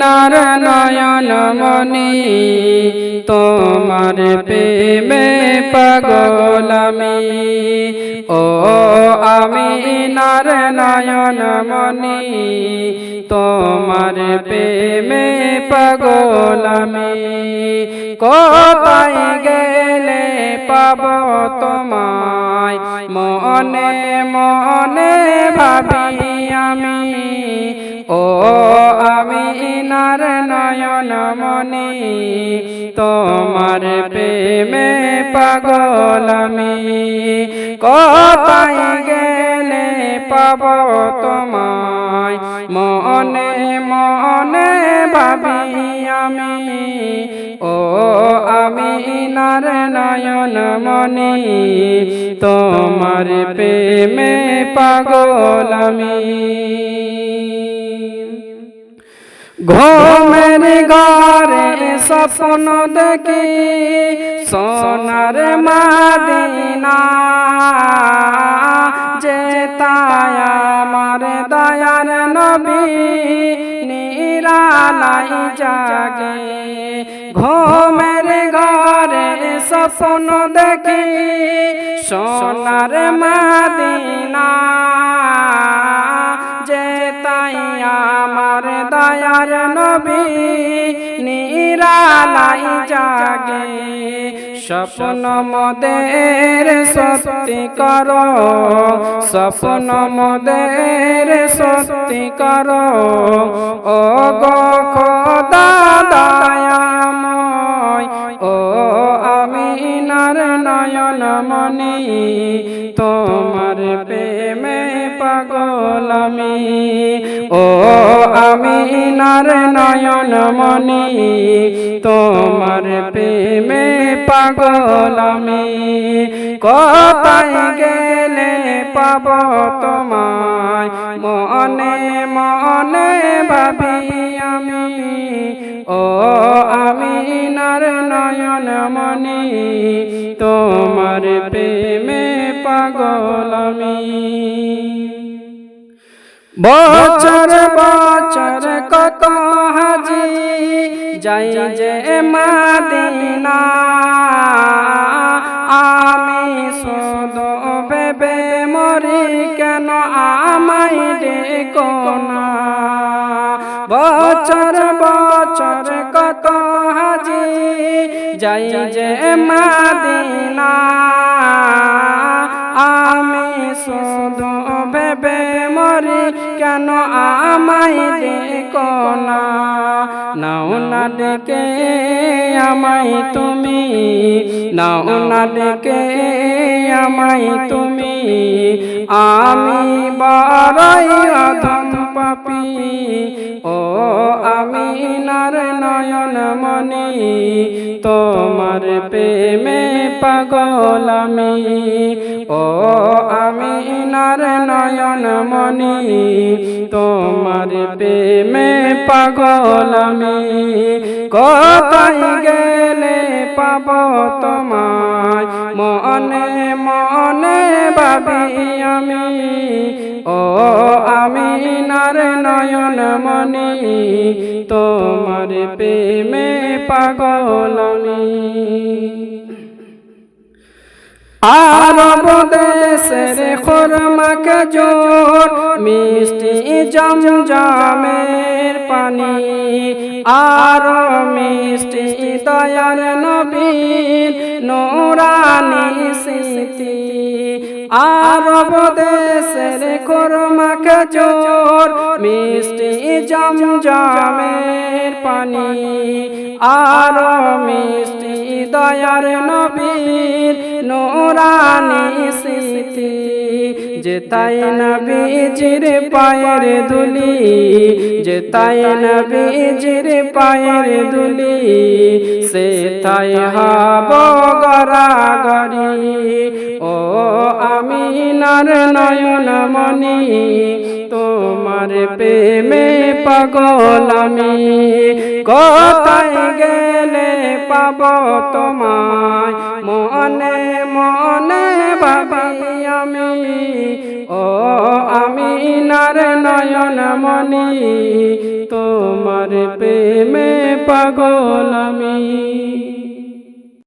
আমিনার নয়ন মনি তোমার প্রেমে পাগল আমি। ও আমিনার নয়ন মনি তোমার প্রেমে পাগল আমি। কোথায় গেলে পাব তোমায়? মনে মনে ভাবি আমি ও আমি নার নয়ন মনি তোমার প্রেমে পাগল আমি। কোথায় গেলে পাব তোমায়? মনে মনে ভাবি আমি। ও আমি নার নয়ন মনি তোমার প্রেমে পাগল আমি। ঘুমের ঘরে স্বপ্ন দেখি, সোনার মাদিনা। যে আমার দয়ার নবী, নিরালাই জাগে। ঘুমের ঘরে স্বপ্ন দেখি, সোনার মাদিনা। যে তাই আমার দয়ার নবী, নিরালাই জাগে। স্বপ্ন মদের সত্যি করো, স্বপ্ন মদের সত্যি করো। ও গো খোদা দয়াময় মনি তোমার প্রেমে পাগল আমি। ও আমি নার নয়ন মনি, তোমার প্রেমে পাগল আমি। কোথায় গেলে পাব তোমায়? মনে মনে ভাবি আমি। ও আমি নার নয়ন মনি তোমার প্রেমে পাগল আমি। বছর বছর কত হাজি, যাই যে মাদিনা। আমি শুধু ভেবে মরি কেন আমায় ডেকো না। বছর বছর কত যাই যে মাদিনা। আমি শুধু ভেবে মরি, কেন আমায় দেখো না? নাও না ডেকে আমায় তুমি, নাও না ডেকে আমায় তুমি। আমি বড়ই অধম পাপি। ও আমি নার নয়ন মনি তোমার প্রেমে পাগল আমি। ও আমি নার নয়ন মনি তোমার প্রেমে পাগল আমি। কোথায় গেলে পাব তোমায়? মনে মনে ভাবি আমি। ও আমি নার নয়ন মনি তোমার প্রেমে পাগল আমি। আরব দেশের খরমাকে জোর, মিষ্টি জমজমের পানি। আর মিষ্টি দয়ার নবীর নোরানি আরব দেশের খরমাকে জোর মিষ্টি জমজমের পানি। আর মিষ্টি দয়ার নবীর নোরানি স্মৃতি যে তাই নবীজির পায়ের দুলি যে তাই নবীজির পায়ের দুলি সে তাই হব গড়াগড়ি ও আমি নার নয়ন মনি তোমার প্রেমে পাগল আমি। কোথায় গেলে পাব তোমায়? মনে মনে আমি। ও আমি নার নয়ন মনি তোমার প্রেমে পাগল আমি।